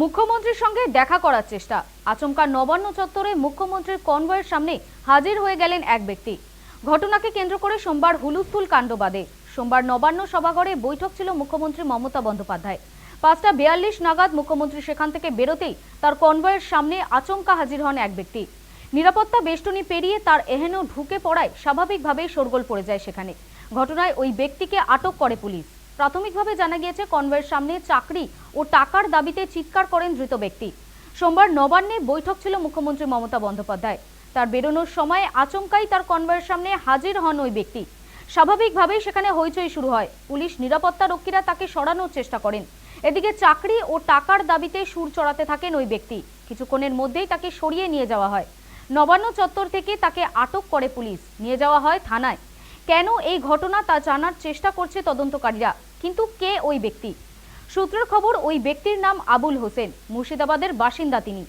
মুখ্যমন্ত্রীর সঙ্গে দেখা করার চেষ্টা। আচমকা নবান্ন চত্বরে মুখ্যমন্ত্রীর কনভয়ের সামনে হাজির হয়ে গেলেন এক ব্যক্তি। ঘটনাকে কেন্দ্র করে সোমবার হুলুস্থুল কাণ্ড বাদে সোমবার নবান্ন সভাঘরে বৈঠক ছিল মুখ্যমন্ত্রী মমতা বন্দ্যোপাধ্যায়। পাঁচটা বিয়াল্লিশ নাগাদ মুখ্যমন্ত্রী সেখান থেকে বেরোতেই তার কনভয়ের সামনে আচমকা হাজির হন এক ব্যক্তি। নিরাপত্তা বেষ্টনী পেরিয়ে তার এহেন ঢুকে পড়ায় স্বাভাবিকভাবেই শোরগোল পড়ে যায় সেখানে। ঘটনায় ওই ব্যক্তিকে আটক করে পুলিশ। প্রাথমিকভাবে জানা গিয়েছে, কনভয়ের সামনে চাকরি ও টাকার দাবিতে চিৎকার করেন ধৃত ব্যক্তি। সোমবার নবান্নে বৈঠক ছিল মুখ্যমন্ত্রী মমতা বন্দ্যোপাধ্যায়। তার বেরোনোর সময় আচমকাই তার কনভয়ের সামনে হাজির হন ওই ব্যক্তি। স্বাভাবিকভাবেই সেখানে হইচই শুরু হয়। পুলিশ নিরাপত্তা রক্ষীরা তাকে সরানোর চেষ্টা করেন। এদিকে চাকরি ও টাকার দাবিতে সুর চড়াতে থাকেন ওই ব্যক্তি। কিছুক্ষণের মধ্যেই তাকে সরিয়ে নিয়ে যাওয়া হয়। নবান্ন চত্বর থেকে তাকে আটক করে পুলিশ। নিয়ে যাওয়া হয় থানায়। কেন এই ঘটনা তা জানার চেষ্টা করছে তদন্তকারীরা? কিন্তু কে ওই ব্যক্তি? সূত্রের খবর, ওই ব্যক্তির নাম আবুল হোসেন, মুর্শিদাবাদের বাসিন্দা তিনি।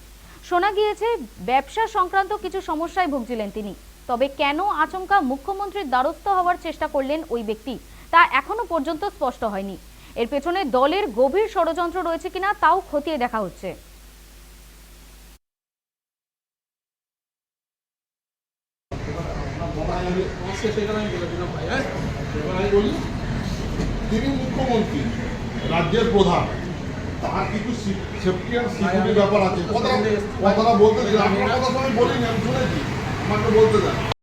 শোনা গিয়েছে, ব্যবসা সংক্রান্ত কিছু সমস্যায় ভুগছিলেন তিনি। তবে কেন আচমকা মুখ্যমন্ত্রীর দ্বারস্থ হওয়ার চেষ্টা করলেন ওই ব্যক্তি, তা এখনও পর্যন্ত স্পষ্ট হয়নি। এর পেছনে দলের গভীর ষড়যন্ত্র রয়েছে কিনা, তাও খতিয়ে দেখা হচ্ছে। ভাই হ্যাঁ? বলি তিনি মুখ্যমন্ত্রী, রাজ্যের প্রধান। তার কিছু ব্যাপার আছে। কথাটা বলতে আপনার কথা বলিনি, আমি শুনেছি। আমাকে বলতে দেন।